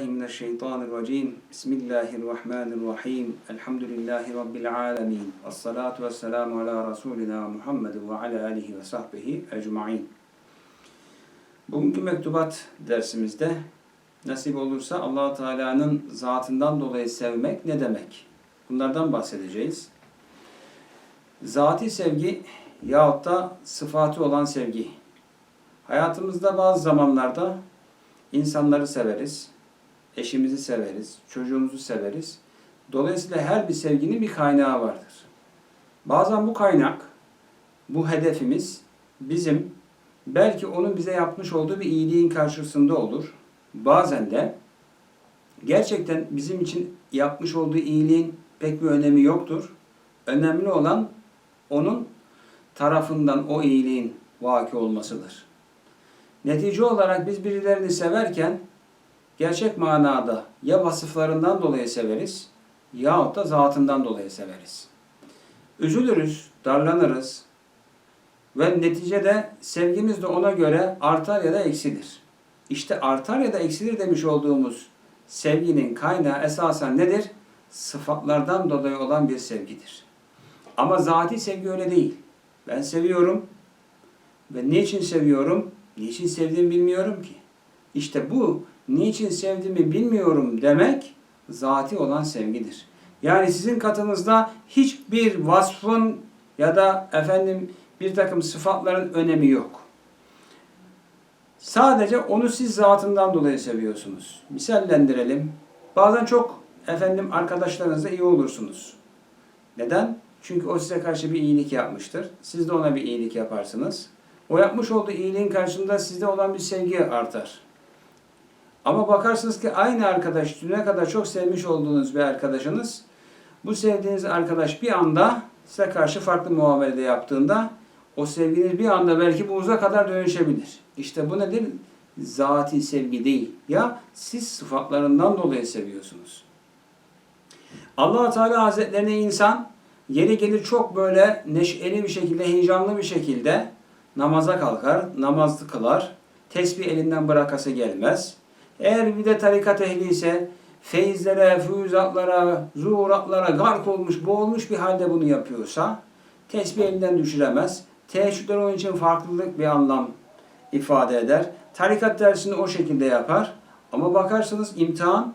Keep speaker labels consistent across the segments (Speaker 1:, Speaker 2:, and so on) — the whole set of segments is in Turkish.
Speaker 1: Mineşşeytanirracim. Bismillahirrahmanirrahim. Elhamdülillahi Rabbil alemin. Esselatu vesselamu ala Resulina Muhammed ve ala alihi ve sahbihi ecma'in. Bugünkü mektubat dersimizde nasip olursa allah Teala'nın zatından dolayı sevmek ne demek? Bunlardan bahsedeceğiz. Zati sevgi yahut da sıfatı olan sevgi. Hayatımızda bazı zamanlarda insanları severiz eşimizi severiz, çocuğumuzu severiz. Dolayısıyla her bir sevginin bir kaynağı vardır. Bazen bu kaynak, bu hedefimiz bizim belki onun bize yapmış olduğu bir iyiliğin karşısında olur. Bazen de gerçekten bizim için yapmış olduğu iyiliğin pek bir önemi yoktur. Önemli olan onun tarafından o iyiliğin vaki olmasıdır. Netice olarak biz birilerini severken gerçek manada ya vasıflarından dolayı severiz yahut da zatından dolayı severiz. Üzülürüz, darlanırız ve neticede sevgimiz de ona göre artar ya da eksilir. İşte artar ya da eksilir demiş olduğumuz sevginin kaynağı esasen nedir? Sıfatlardan dolayı olan bir sevgidir. Ama zati sevgi öyle değil. Ben seviyorum ve niçin seviyorum? Niçin sevdiğimi bilmiyorum ki. İşte bu niçin sevdiğimi bilmiyorum demek zati olan sevgidir. Yani sizin katınızda hiçbir vasfın ya da efendim bir takım sıfatların önemi yok. Sadece onu siz zatından dolayı seviyorsunuz. Misallendirelim. Bazen çok efendim arkadaşlarınızla iyi olursunuz. Neden? Çünkü o size karşı bir iyilik yapmıştır. Siz de ona bir iyilik yaparsınız. O yapmış olduğu iyiliğin karşısında sizde olan bir sevgi artar. Ama bakarsınız ki aynı arkadaş, düne kadar çok sevmiş olduğunuz bir arkadaşınız, bu sevdiğiniz arkadaş bir anda size karşı farklı muamelede yaptığında o sevginiz bir anda belki buğza kadar dönüşebilir. İşte bu nedir? Zati sevgi değil. Ya siz sıfatlarından dolayı seviyorsunuz. allah Teala Hazretlerine insan yeri gelir çok böyle neşeli bir şekilde, heyecanlı bir şekilde namaza kalkar, namaz kılar, tesbih elinden bırakası gelmez. Eğer bir de tarikat ehli ise feyizlere, füyüzatlara, zuhuratlara gark olmuş, boğulmuş bir halde bunu yapıyorsa tesbih elinden düşüremez. Teheccüdler onun için farklılık bir anlam ifade eder. Tarikat dersini o şekilde yapar. Ama bakarsınız imtihan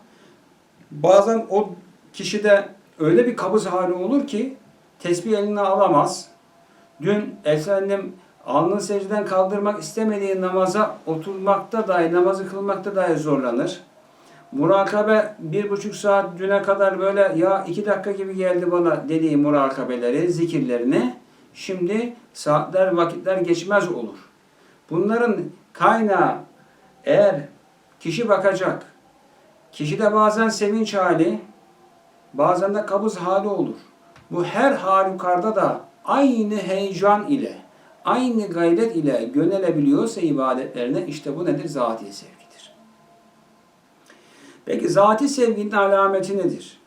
Speaker 1: bazen o kişide öyle bir kabız hali olur ki tesbih eline alamaz. Dün efendim alnını secdeden kaldırmak istemediği namaza oturmakta dahi, namazı kılmakta dahi zorlanır. Murakabe bir buçuk saat düne kadar böyle ya iki dakika gibi geldi bana dediği murakabeleri, zikirlerini şimdi saatler, vakitler geçmez olur. Bunların kaynağı eğer kişi bakacak, kişi de bazen sevinç hali, bazen de kabız hali olur. Bu her halükarda da aynı heyecan ile, aynı gayret ile yönelebiliyorsa ibadetlerine işte bu nedir? Zati sevgidir. Peki zati sevginin alameti nedir?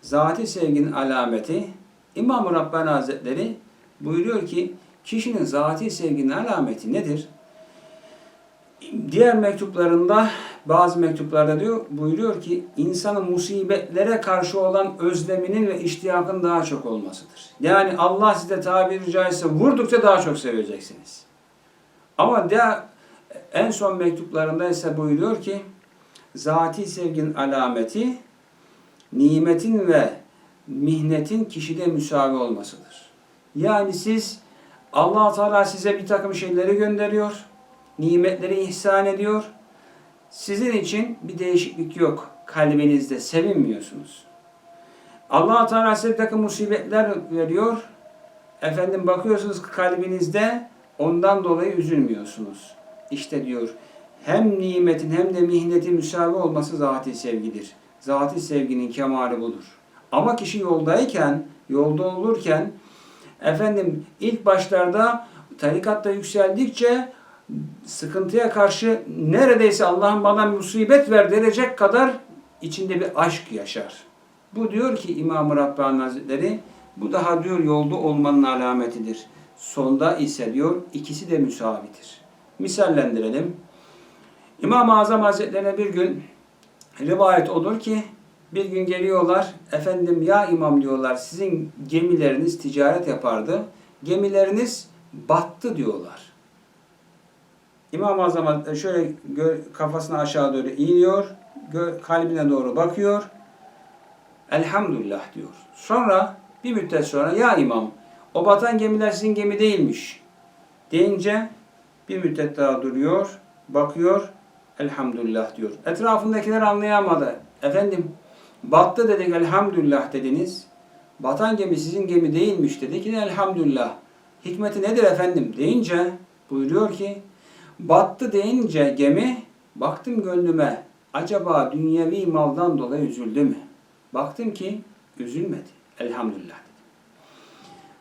Speaker 1: Zati sevginin alameti İmam-ı Rabbani Hazretleri buyuruyor ki kişinin zati sevginin alameti nedir? Diğer mektuplarında bazı mektuplarda diyor buyuruyor ki insanın musibetlere karşı olan özleminin ve iştiyakın daha çok olmasıdır. Yani Allah size tabiri caizse vurdukça daha çok seveceksiniz. Ama de en son mektuplarında ise buyuruyor ki zati sevginin alameti nimetin ve mihnetin kişide müsavi olmasıdır. Yani siz allah Teala size bir takım şeyleri gönderiyor, nimetleri ihsan ediyor. Sizin için bir değişiklik yok. Kalbinizde sevinmiyorsunuz. allah Teala size bir takım musibetler veriyor. Efendim bakıyorsunuz kalbinizde ondan dolayı üzülmüyorsunuz. İşte diyor hem nimetin hem de mihnetin müsavi olması zati sevgidir. Zati sevginin kemali budur. Ama kişi yoldayken, yolda olurken efendim ilk başlarda tarikatta yükseldikçe sıkıntıya karşı neredeyse Allah'ın bana musibet ver derecek kadar içinde bir aşk yaşar. Bu diyor ki İmam-ı Rabbani Hazretleri bu daha diyor yolda olmanın alametidir. Sonda ise diyor ikisi de müsavitir. Misallendirelim. İmam-ı Azam Hazretlerine bir gün rivayet olur ki bir gün geliyorlar, efendim ya imam diyorlar sizin gemileriniz ticaret yapardı, gemileriniz battı diyorlar. İmam-ı Azam şöyle gö- kafasını aşağı doğru iniyor, kalbine doğru bakıyor, elhamdülillah diyor. Sonra bir müddet sonra ya imam o batan gemiler sizin gemi değilmiş deyince bir müddet daha duruyor, bakıyor, elhamdülillah diyor. Etrafındakiler anlayamadı. Efendim battı dedik elhamdülillah dediniz. Batan gemi sizin gemi değilmiş dedik yine elhamdülillah. Hikmeti nedir efendim deyince buyuruyor ki battı deyince gemi baktım gönlüme acaba dünyevi maldan dolayı üzüldü mü? Baktım ki üzülmedi. Elhamdülillah dedi.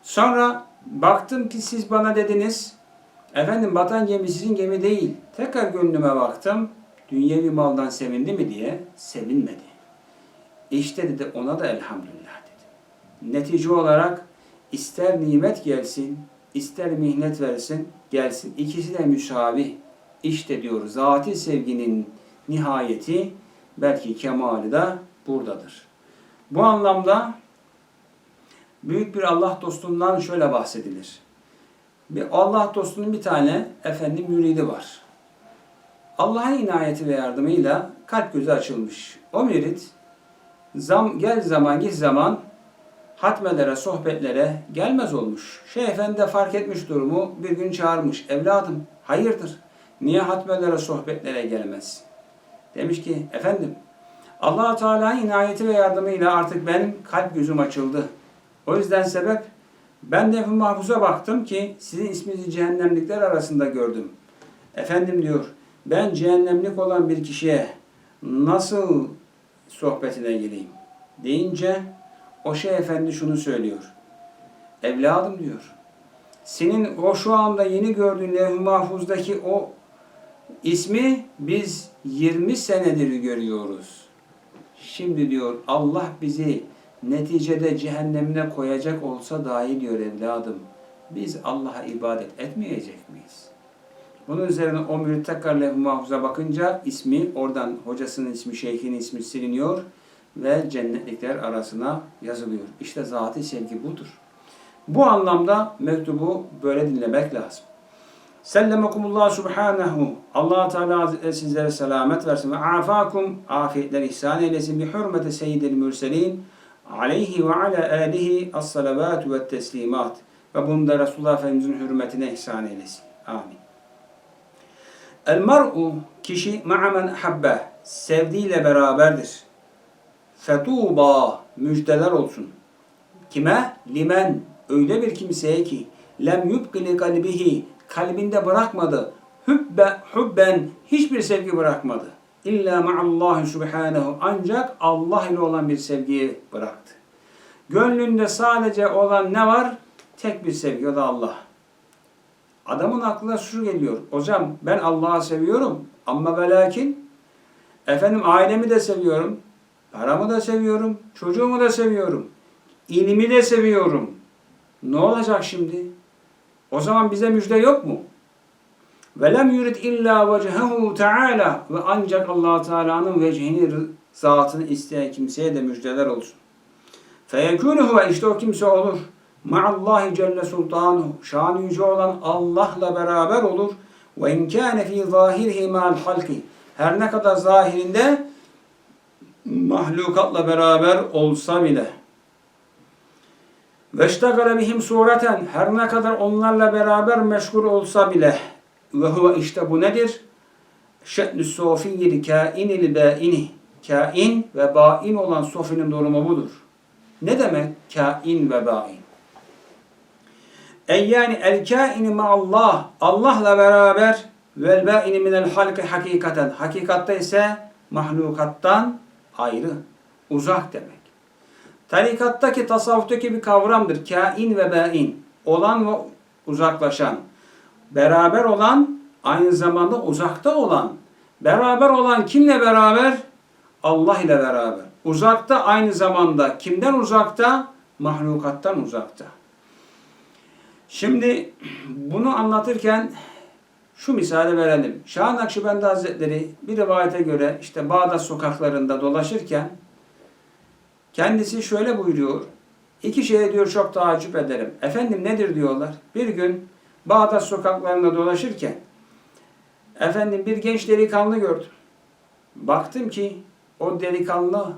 Speaker 1: Sonra baktım ki siz bana dediniz efendim batan gemi sizin gemi değil. Tekrar gönlüme baktım. Dünyevi maldan sevindi mi diye sevinmedi. İşte dedi ona da elhamdülillah dedi. Netice olarak ister nimet gelsin, ister mihnet versin, gelsin. İkisi de müsavi. İşte diyor zati sevginin nihayeti belki kemali de buradadır. Bu anlamda büyük bir Allah dostundan şöyle bahsedilir. Bir Allah dostunun bir tane efendim müridi var. Allah'ın inayeti ve yardımıyla kalp gözü açılmış. O mürid zam, gel zaman git zaman hatmelere, sohbetlere gelmez olmuş. Şeyh Efendi de fark etmiş durumu bir gün çağırmış. Evladım hayırdır? Niye hatmelere, sohbetlere gelmez? Demiş ki efendim allah Teala'nın inayeti ve yardımıyla artık benim kalp gözüm açıldı. O yüzden sebep ben de mahfuza baktım ki sizin isminizi cehennemlikler arasında gördüm. Efendim diyor ben cehennemlik olan bir kişiye nasıl sohbetine gireyim deyince o şey efendi şunu söylüyor. Evladım diyor. Senin o şu anda yeni gördüğün levh-i mahfuzdaki o ismi biz 20 senedir görüyoruz. Şimdi diyor Allah bizi neticede cehennemine koyacak olsa dahi diyor evladım. Biz Allah'a ibadet etmeyecek miyiz? Bunun üzerine o mürit tekrar levh-i mahfuza bakınca ismi oradan hocasının ismi, şeyhinin ismi siliniyor ve cennetlikler arasına yazılıyor. İşte zati sevgi budur. Bu anlamda mektubu böyle dinlemek lazım. Sellemekumullah subhanahu. allah Teala sizlere selamet versin ve afakum afiyetler ihsan eylesin bi hürmeti seyyidil mürselin aleyhi ve ala alihi as-salavatü ve teslimat ve bunu da Resulullah Efendimizin hürmetine ihsan eylesin. Amin. El mar'u kişi ma'a men habbe sevdiğiyle beraberdir. Fetuba müjdeler olsun. Kime? Limen öyle bir kimseye ki lem yubqili kalbihi kalbinde bırakmadı. Hübbe, hubben hiçbir sevgi bırakmadı. İlla ma'allahi subhanehu ancak Allah ile olan bir sevgiyi bıraktı. Gönlünde sadece olan ne var? Tek bir sevgi o da Allah. Adamın aklına şu geliyor. Hocam ben Allah'ı seviyorum ama ve lakin efendim ailemi de seviyorum. Paramı da seviyorum. Çocuğumu da seviyorum. İlimi de seviyorum. Ne olacak şimdi? O zaman bize müjde yok mu? Ve lem yurid illa vecehehu teala ve ancak Allah Teala'nın vecihini zatını isteyen kimseye de müjdeler olsun. Feyekûnuhu ve işte o kimse olur. Ma'allahi celle sultanuhu şanı yüce olan Allah'la beraber olur. Ve imkâne fî zâhirihi ma'al halki her ne kadar zahirinde mahlukatla beraber olsa bile. Veştegale bihim sureten her ne kadar onlarla beraber meşgul olsa bile ve huve işte bu nedir? Şe'nü sofiyyil kainil bâini kain ve bain olan sofinin durumu budur. Ne demek kain ve bain? Ey yani el kaini ma Allah Allah'la beraber vel baini minel halki hakikaten hakikatta ise mahlukattan ayrı, uzak demek. Tarikattaki, tasavvuftaki bir kavramdır. Kain ve bain. Olan ve uzaklaşan. Beraber olan, aynı zamanda uzakta olan. Beraber olan kimle beraber? Allah ile beraber. Uzakta aynı zamanda. Kimden uzakta? Mahlukattan uzakta. Şimdi bunu anlatırken Şu misali verelim. Şah Nakşibendi Hazretleri bir rivayete göre işte Bağdat sokaklarında dolaşırken kendisi şöyle buyuruyor. İki şeye diyor çok taaccüp ederim. Efendim nedir diyorlar. Bir gün Bağdat sokaklarında dolaşırken efendim bir genç delikanlı gördüm. Baktım ki o delikanlı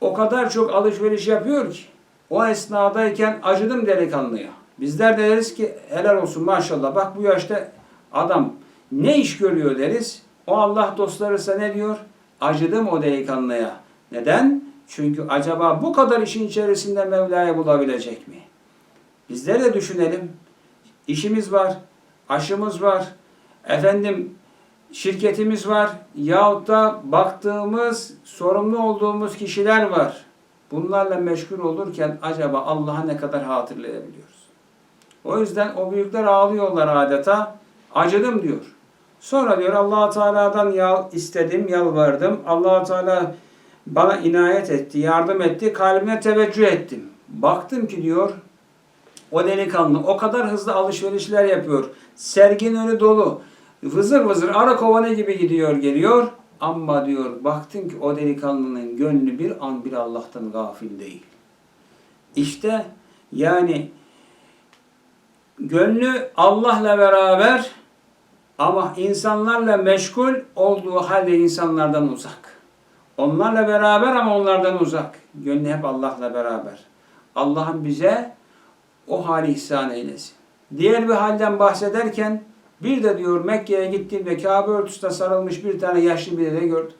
Speaker 1: o kadar çok alışveriş yapıyor ki o esnadayken acıdım delikanlıya. Bizler de deriz ki helal olsun maşallah bak bu yaşta adam ne iş görüyor deriz. O Allah dostları ise ne diyor? Acıdım o delikanlıya. Neden? Çünkü acaba bu kadar işin içerisinde Mevla'yı bulabilecek mi? Bizler de düşünelim. İşimiz var, aşımız var, efendim şirketimiz var yahut da baktığımız, sorumlu olduğumuz kişiler var. Bunlarla meşgul olurken acaba Allah'a ne kadar hatırlayabiliyoruz? O yüzden o büyükler ağlıyorlar adeta. Acıdım diyor. Sonra diyor allah Teala'dan yal istedim, yalvardım. allah Teala bana inayet etti, yardım etti, kalbime teveccüh ettim. Baktım ki diyor, o delikanlı o kadar hızlı alışverişler yapıyor. Sergin önü dolu. Vızır vızır ara kovanı gibi gidiyor geliyor. Ama diyor baktım ki o delikanlının gönlü bir an bir Allah'tan gafil değil. İşte yani gönlü Allah'la beraber ama insanlarla meşgul olduğu halde insanlardan uzak. Onlarla beraber ama onlardan uzak. Gönlü hep Allah'la beraber. Allah'ın bize o hali ihsan eylesin. Diğer bir halden bahsederken bir de diyor Mekke'ye gittiğimde Kabe örtüsüne sarılmış bir tane yaşlı bir dede gördüm.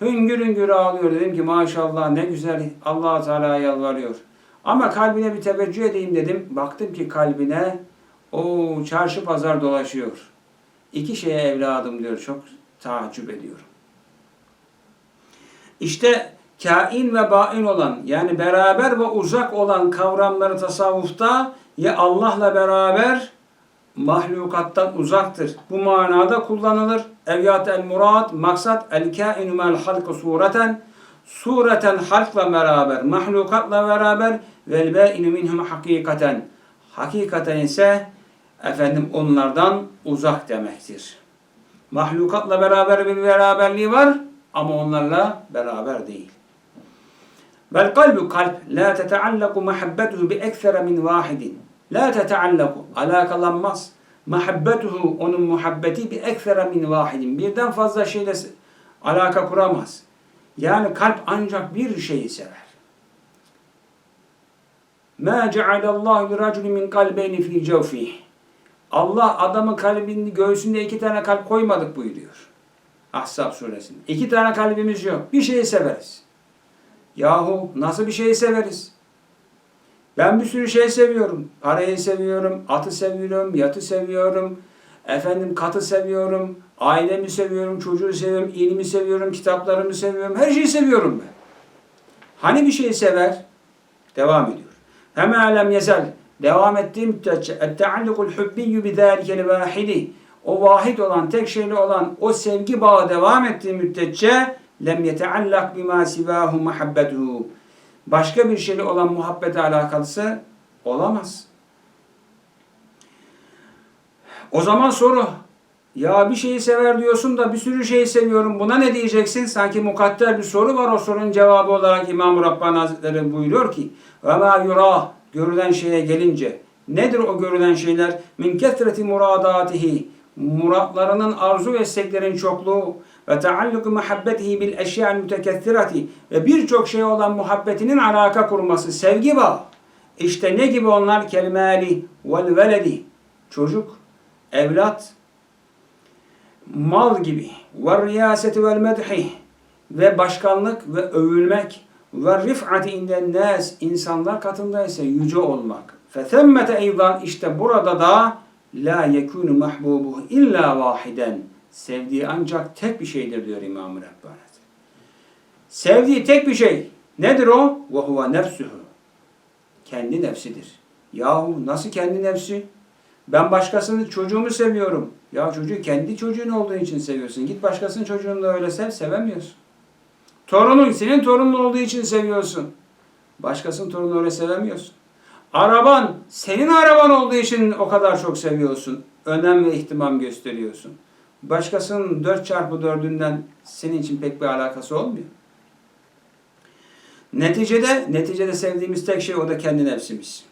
Speaker 1: Hüngür hüngür ağlıyor. Dedim ki maşallah ne güzel allah Teala'ya yalvarıyor. Ama kalbine bir teveccüh edeyim dedim. Baktım ki kalbine o çarşı pazar dolaşıyor. İki şeye evladım diyor. Çok taaccüp ediyorum. İşte kain ve bain olan yani beraber ve uzak olan kavramları tasavvufta ya Allah'la beraber mahlukattan uzaktır. Bu manada kullanılır. Eviyat el murad, maksat el kainu mel halkı sureten, sureten halkla beraber, mahlukatla beraber vel bâinu minhum hakikaten. Hakikaten ise efendim onlardan uzak demektir. Mahlukatla beraber bir beraberliği var ama onlarla beraber değil. Vel kalbu kalp la teteallaku muhabbetuhu bi eksere min vahidin. La teteallaku alakalanmaz. Muhabbetuhu onun muhabbeti bi eksere min vahidin. Birden fazla şeyle alaka kuramaz. Yani kalp ancak bir şeyi sever. Ma cealallahu li raculin min kalbeyni fi cevfih. Allah adamın kalbinde göğsünde iki tane kalp koymadık buyuruyor. Ahzab suresinde. İki tane kalbimiz yok. Bir şeyi severiz. Yahu nasıl bir şeyi severiz? Ben bir sürü şey seviyorum. Parayı seviyorum, atı seviyorum, yatı seviyorum, efendim katı seviyorum, ailemi seviyorum, çocuğu seviyorum, ilmi seviyorum, kitaplarımı seviyorum, her şeyi seviyorum ben. Hani bir şeyi sever? Devam ediyor. Hem alem yezel. Devam ettiği müddetçe etteallikul hubbiyyü bidâlikel vâhidi. O vahid olan, tek şeyli olan o sevgi bağı devam ettiği müddetçe lem yeteallak bima sivahu muhabbetuhu. Başka bir şeyle olan muhabbete alakalısı olamaz. O zaman soru ya bir şeyi sever diyorsun da bir sürü şeyi seviyorum. Buna ne diyeceksin? Sanki mukadder bir soru var. O sorunun cevabı olarak İmam Rabbani Hazretleri buyuruyor ki ve ma görülen şeye gelince nedir o görülen şeyler? Min kethreti muradatihi muratlarının arzu ve isteklerin çokluğu ve taalluku muhabbetihi bil eşya'l mütekethirati ve birçok şey olan muhabbetinin alaka kurması, sevgi bağı. İşte ne gibi onlar? Kelmeli vel veledi. Çocuk, evlat, mal gibi. Ve riyaseti vel medhi ve başkanlık ve övülmek ve rif'ati inden nas insanlar katında ise yüce olmak. Fethemmete eydan işte burada da la yekunu mahbubuhu illa vahiden. Sevdiği ancak tek bir şeydir diyor İmam-ı. Sevdiği tek bir şey. Nedir o? Ve huve nefsuhu. Kendi nefsidir. Yahu nasıl kendi nefsi? Ben başkasının çocuğumu seviyorum. Ya çocuğu kendi çocuğun olduğu için seviyorsun. Git başkasının çocuğunu da öyle sev, sevemiyorsun. Torunun senin torunun olduğu için seviyorsun. Başkasının torununu öyle sevemiyorsun. Araban senin araban olduğu için o kadar çok seviyorsun. Önem ve ihtimam gösteriyorsun. Başkasının 4 çarpı 4'ünden senin için pek bir alakası olmuyor. Neticede, neticede sevdiğimiz tek şey o da kendi nefsimiz.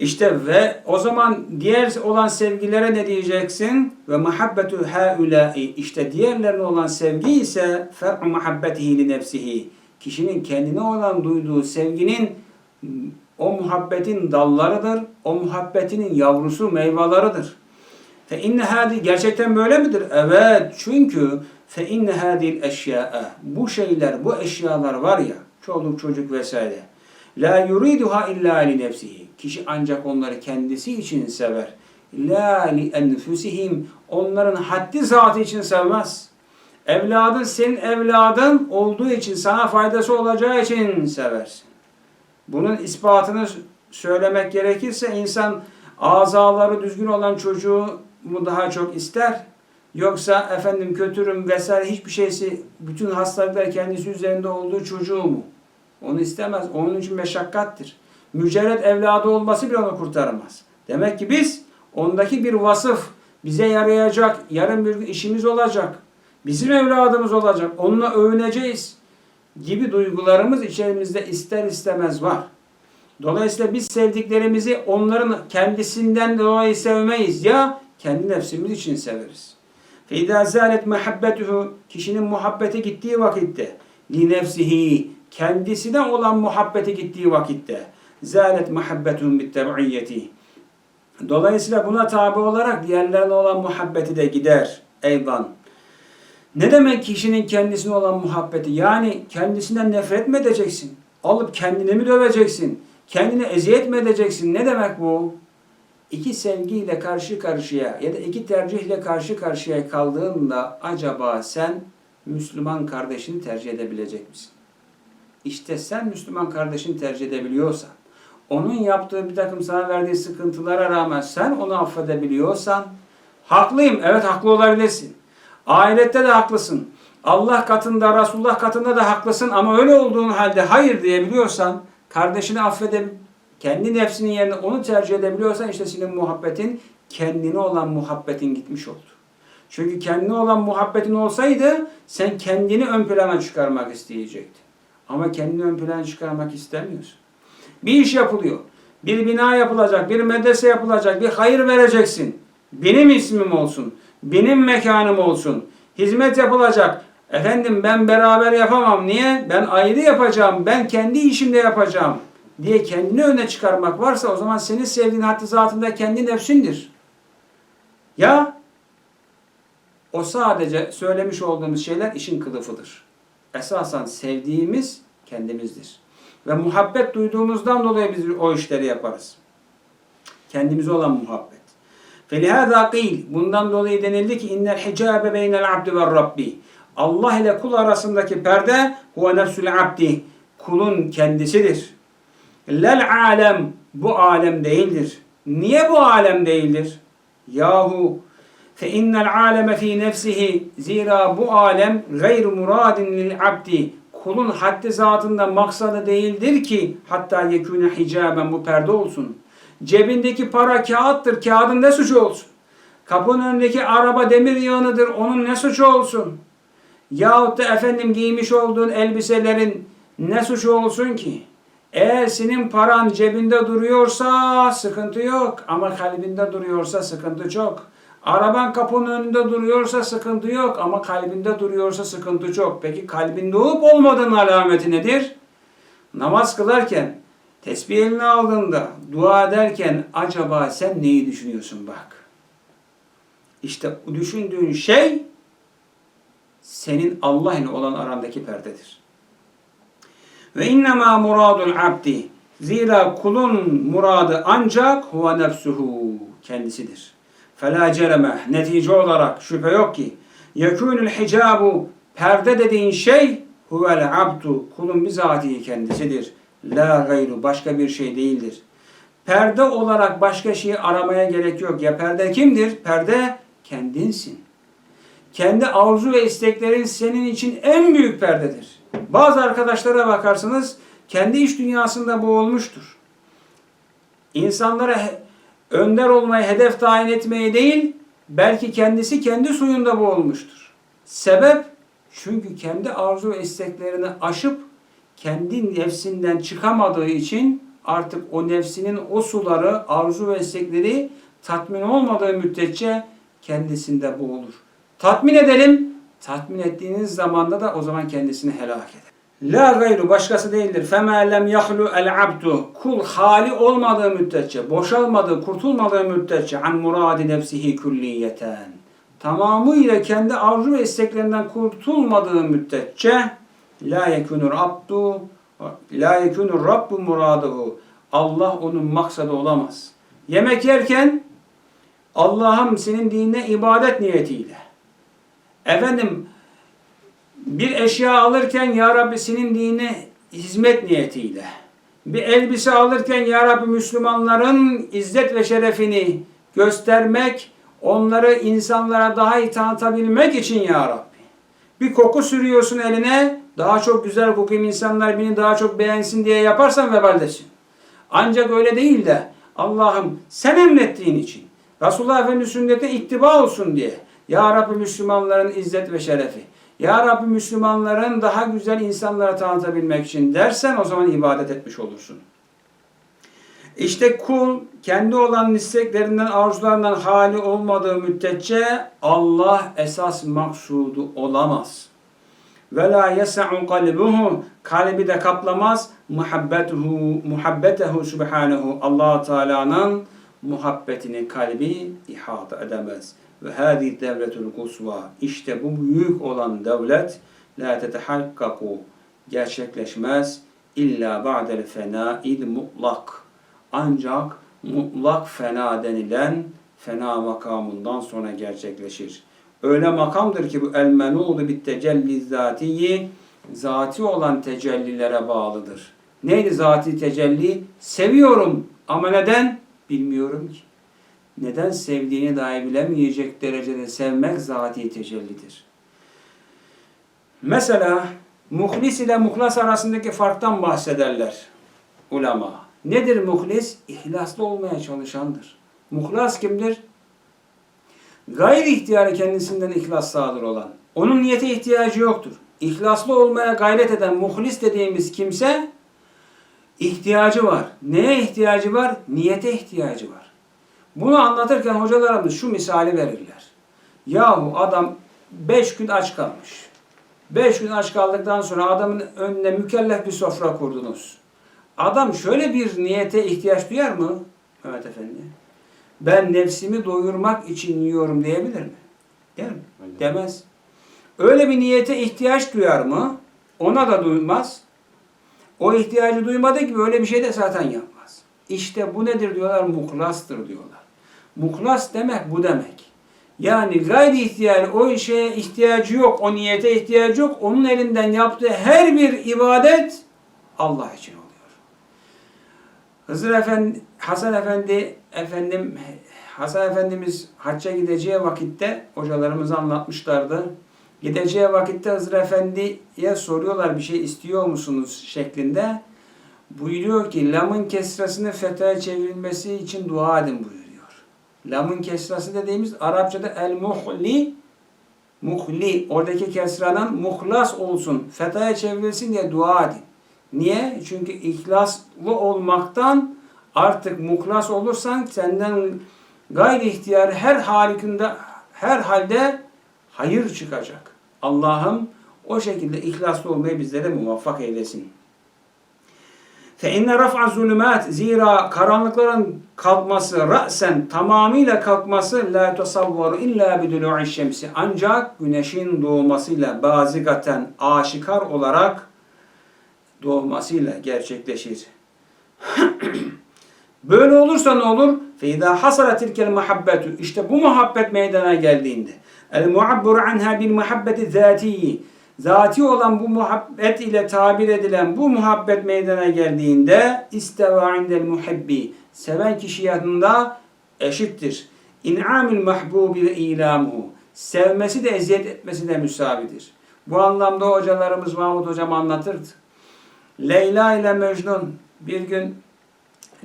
Speaker 1: İşte ve o zaman diğer olan sevgilere ne diyeceksin? Ve muhabbetu haulâi. İşte diğerlerine olan sevgi ise fer'u muhabbetihi li nefsihi. Kişinin kendine olan duyduğu sevginin o muhabbetin dallarıdır. O muhabbetinin yavrusu meyveleridir. Fe inne hadi gerçekten böyle midir? Evet. Çünkü fe inne hadil eşya'a. Bu şeyler, bu eşyalar var ya, çoluk çocuk vesaire. La yuriduha illa li nefsihi. Kişi ancak onları kendisi için sever. La li enfusihim. Onların haddi zatı için sevmez. Evladın senin evladın olduğu için, sana faydası olacağı için seversin. Bunun ispatını söylemek gerekirse insan azaları düzgün olan çocuğu mu daha çok ister? Yoksa efendim kötürüm vesaire hiçbir şeysi, bütün hastalıklar kendisi üzerinde olduğu çocuğu mu? Onu istemez. Onun için meşakkattir. Mücerret evladı olması bile onu kurtarmaz. Demek ki biz ondaki bir vasıf bize yarayacak, yarın bir gün işimiz olacak, bizim evladımız olacak, onunla övüneceğiz gibi duygularımız içerimizde ister istemez var. Dolayısıyla biz sevdiklerimizi onların kendisinden dolayı sevmeyiz ya kendi nefsimiz için severiz. فَاِذَا زَالَتْ مَحَبَّتُهُ Kişinin muhabbeti gittiği vakitte لِنَفْسِهِ kendisine olan muhabbete gittiği vakitte zâlet muhabbetun bittebiyyeti. Dolayısıyla buna tabi olarak diğerlerine olan muhabbeti de gider. Eyvan. Ne demek kişinin kendisine olan muhabbeti? Yani kendisinden nefret mi edeceksin? Alıp kendini mi döveceksin? Kendine eziyet mi edeceksin? Ne demek bu? İki sevgiyle karşı karşıya ya da iki tercihle karşı karşıya kaldığında acaba sen Müslüman kardeşini tercih edebilecek misin? İşte sen Müslüman kardeşini tercih edebiliyorsan, onun yaptığı bir takım sana verdiği sıkıntılara rağmen sen onu affedebiliyorsan, haklıyım, evet haklı olabilirsin. Ahirette de haklısın. Allah katında, Resulullah katında da haklısın ama öyle olduğun halde hayır diyebiliyorsan, kardeşini affedip kendi nefsinin yerine onu tercih edebiliyorsan işte senin muhabbetin kendine olan muhabbetin gitmiş oldu. Çünkü kendine olan muhabbetin olsaydı sen kendini ön plana çıkarmak isteyecektin. Ama kendini ön plana çıkarmak istemiyorsun. Bir iş yapılıyor. Bir bina yapılacak, bir medrese yapılacak, bir hayır vereceksin. Benim ismim olsun, benim mekanım olsun. Hizmet yapılacak. Efendim ben beraber yapamam. Niye? Ben ayrı yapacağım. Ben kendi işimde yapacağım. Diye kendini öne çıkarmak varsa o zaman senin sevdiğin hattı zatında kendi nefsindir. Ya o sadece söylemiş olduğumuz şeyler işin kılıfıdır Esasen sevdiğimiz kendimizdir. Ve muhabbet duyduğumuzdan dolayı biz o işleri yaparız. Kendimize olan muhabbet. فَلِهَذَا قِيلِ Bundan dolayı denildi ki اِنَّ الْحِجَابَ بَيْنَ الْعَبْدِ وَالرَّبِّ Allah ile kul arasındaki perde huve nefsul abdi kulun kendisidir. Lel alem bu alem değildir. Niye bu alem değildir? Yahu fe innel aleme fi nefsihi zira bu alem gayr muradin lil abdi kulun haddi zatında maksadı değildir ki hatta yekune hicaben bu perde olsun. Cebindeki para kağıttır. Kağıdın ne suçu olsun? Kapının önündeki araba demir yığınıdır. Onun ne suçu olsun? Yahut da efendim giymiş olduğun elbiselerin ne suçu olsun ki? Eğer senin paran cebinde duruyorsa sıkıntı yok ama kalbinde duruyorsa sıkıntı çok. Araban kapının önünde duruyorsa sıkıntı yok ama kalbinde duruyorsa sıkıntı çok. Peki kalbinde olup olmadığının alameti nedir? Namaz kılarken, tesbih eline aldığında, dua ederken acaba sen neyi düşünüyorsun bak. İşte düşündüğün şey senin Allah ile olan arandaki perdedir. Ve innema muradul abdi zira kulun muradı ancak huve nefsuhu kendisidir. Fela cereme netice olarak şüphe yok ki yekunul hicabu perde dediğin şey huvel abdu kulun bizatihi kendisidir. La gayru başka bir şey değildir. Perde olarak başka şeyi aramaya gerek yok. Ya perde kimdir? Perde kendinsin. Kendi arzu ve isteklerin senin için en büyük perdedir. Bazı arkadaşlara bakarsınız kendi iş dünyasında boğulmuştur. insanlara önder olmayı, hedef tayin etmeyi değil, belki kendisi kendi suyunda boğulmuştur. Sebep, çünkü kendi arzu ve isteklerini aşıp kendi nefsinden çıkamadığı için artık o nefsinin o suları, arzu ve istekleri tatmin olmadığı müddetçe kendisinde boğulur. Tatmin edelim. Tatmin ettiğiniz zamanda da o zaman kendisini helak eder. La gayru başkası değildir. Fema lem yahlu el abdu. Kul hali olmadığı müddetçe, boşalmadığı, kurtulmadığı müddetçe an muradi nefsihi kulliyeten. Tamamıyla kendi arzu ve isteklerinden kurtulmadığı müddetçe la yekunur abdu la yekunur rabbu muraduhu. Allah onun maksadı olamaz. Yemek yerken Allah'ım senin dinine ibadet niyetiyle. Efendim bir eşya alırken Ya Rabbi senin dinine hizmet niyetiyle. Bir elbise alırken Ya Rabbi Müslümanların izzet ve şerefini göstermek, onları insanlara daha iyi tanıtabilmek için Ya Rabbi. Bir koku sürüyorsun eline, daha çok güzel kokayım insanlar beni daha çok beğensin diye yaparsan vebaldesin. Ancak öyle değil de Allah'ım sen emrettiğin için Resulullah Efendimiz sünnete ittiba olsun diye Ya Rabbi Müslümanların izzet ve şerefi Ya Rabbi Müslümanların daha güzel insanlara tanıtabilmek için dersen o zaman ibadet etmiş olursun. İşte kul kendi olan isteklerinden, arzularından hali olmadığı müddetçe Allah esas maksudu olamaz. Ve la yes'u kalbuhu kalbi de kaplamaz muhabbetuhu muhabbetehu subhanahu Allah Teala'nın muhabbetini kalbi ihata edemez. Ve hadi devletul kusva işte bu büyük olan devlet la tetehakkaku gerçekleşmez illa ba'del fena'il mutlak ancak mutlak fena denilen fena makamından sonra gerçekleşir. Öyle makamdır ki bu el menudu bit tecelli zatiyi zati olan tecellilere bağlıdır. Neydi zati tecelli? Seviyorum ama neden? Bilmiyorum ki. Neden sevdiğini dahi bilemeyecek derecede sevmek zati tecellidir. Mesela muhlis ile muhlas arasındaki farktan bahsederler ulema. Nedir muhlis? İhlaslı olmaya çalışandır. Muhlas kimdir? Gayri ihtiyarı kendisinden ihlas sadır olan. Onun niyete ihtiyacı yoktur. İhlaslı olmaya gayret eden muhlis dediğimiz kimse ihtiyacı var. Neye ihtiyacı var? Niyete ihtiyacı var. Bunu anlatırken hocalarımız şu misali verirler. Yahu adam beş gün aç kalmış. Beş gün aç kaldıktan sonra adamın önüne mükellef bir sofra kurdunuz. Adam şöyle bir niyete ihtiyaç duyar mı? Evet efendi. Ben nefsimi doyurmak için yiyorum diyebilir mi? Der mi? Demez. Öyle bir niyete ihtiyaç duyar mı? Ona da duymaz. O ihtiyacı duymadığı gibi öyle bir şey de zaten yapmaz. İşte bu nedir diyorlar? Muhlastır diyorlar. Muhlas demek bu demek. Yani gayri ihtiyari o şeye ihtiyacı yok, o niyete ihtiyacı yok. Onun elinden yaptığı her bir ibadet Allah için oluyor. Hızır Efendi, Hasan Efendi, efendim Hasan Efendimiz hacca gideceği vakitte hocalarımız anlatmışlardı. Gideceği vakitte Hızır Efendi'ye soruyorlar bir şey istiyor musunuz şeklinde. Buyuruyor ki lamın kesrasını fethaya çevrilmesi için dua edin buyuruyor. Lamın kesrası dediğimiz Arapçada el muhli muhli oradaki kesradan muhlas olsun fethaya çevrilsin diye dua edin. Niye? Çünkü ihlaslı olmaktan artık muhlas olursan senden gayri ihtiyar her halikinde her halde hayır çıkacak. Allah'ım o şekilde ihlaslı olmayı bizlere muvaffak eylesin. Fe inne raf'a zulümat zira karanlıkların kalkması ra'sen tamamıyla kalkması la tasavvaru illa bidulu'i şemsi ancak güneşin doğmasıyla bazigaten aşikar olarak doğmasıyla gerçekleşir. Böyle olursa ne olur? Feyda hasara tilkel muhabbetu. İşte bu muhabbet meydana geldiğinde. El muabbur anha bil muhabbeti zatiyi zati olan bu muhabbet ile tabir edilen bu muhabbet meydana geldiğinde isteva indel muhibbi seven kişi yanında eşittir. İn'amül mahbubi ve ilamuhu sevmesi de eziyet etmesi de müsavidir. Bu anlamda hocalarımız Mahmut hocam anlatırdı. Leyla ile Mecnun bir gün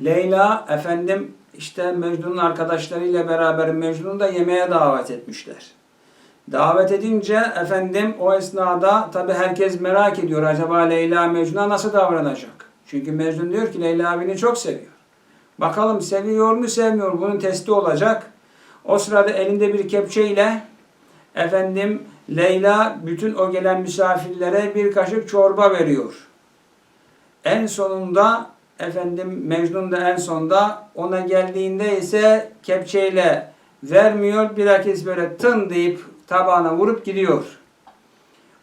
Speaker 1: Leyla efendim işte Mecnun'un arkadaşlarıyla beraber Mecnun'u da yemeğe davet etmişler. Davet edince efendim o esnada tabi herkes merak ediyor acaba Leyla Mecnun'a nasıl davranacak? Çünkü Mecnun diyor ki Leyla beni çok seviyor. Bakalım seviyor mu sevmiyor bunun testi olacak. O sırada elinde bir kepçeyle efendim Leyla bütün o gelen misafirlere bir kaşık çorba veriyor. En sonunda efendim Mecnun da en sonda ona geldiğinde ise kepçeyle vermiyor. Bilakis böyle tın deyip tabağına vurup gidiyor.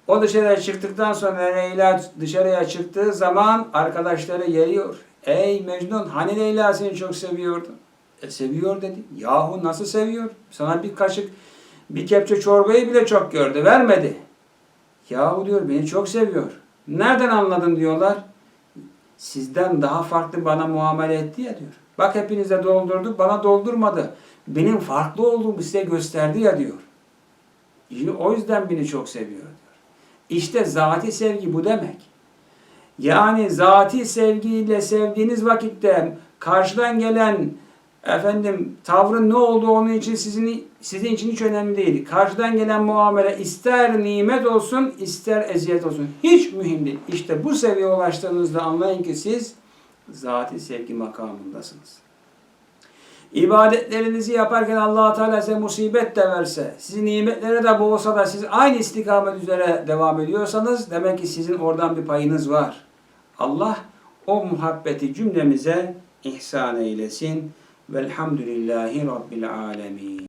Speaker 1: O dışarıya çıktıktan sonra Leyla dışarıya çıktığı zaman arkadaşları geliyor. Ey Mecnun hani Leyla seni çok seviyordu? E seviyor dedi. Yahu nasıl seviyor? Sana bir kaşık bir kepçe çorbayı bile çok gördü. Vermedi. Yahu diyor beni çok seviyor. Nereden anladın diyorlar. Sizden daha farklı bana muamele etti ya diyor. Bak hepinize doldurdu bana doldurmadı. Benim farklı olduğumu size gösterdi ya diyor. O yüzden beni çok seviyor diyor. İşte zati sevgi bu demek. Yani zati sevgiyle sevdiğiniz vakitte karşıdan gelen efendim tavrın ne olduğu onun için sizin sizin için hiç önemli değil. Karşıdan gelen muamele ister nimet olsun ister eziyet olsun. Hiç mühim değil. İşte bu seviyeye ulaştığınızda anlayın ki siz zati sevgi makamındasınız. İbadetlerinizi yaparken allah Teala size musibet de verse, sizi nimetlere de boğsa da siz aynı istikamet üzere devam ediyorsanız demek ki sizin oradan bir payınız var. Allah o muhabbeti cümlemize ihsan eylesin. Velhamdülillahi Rabbil alemin.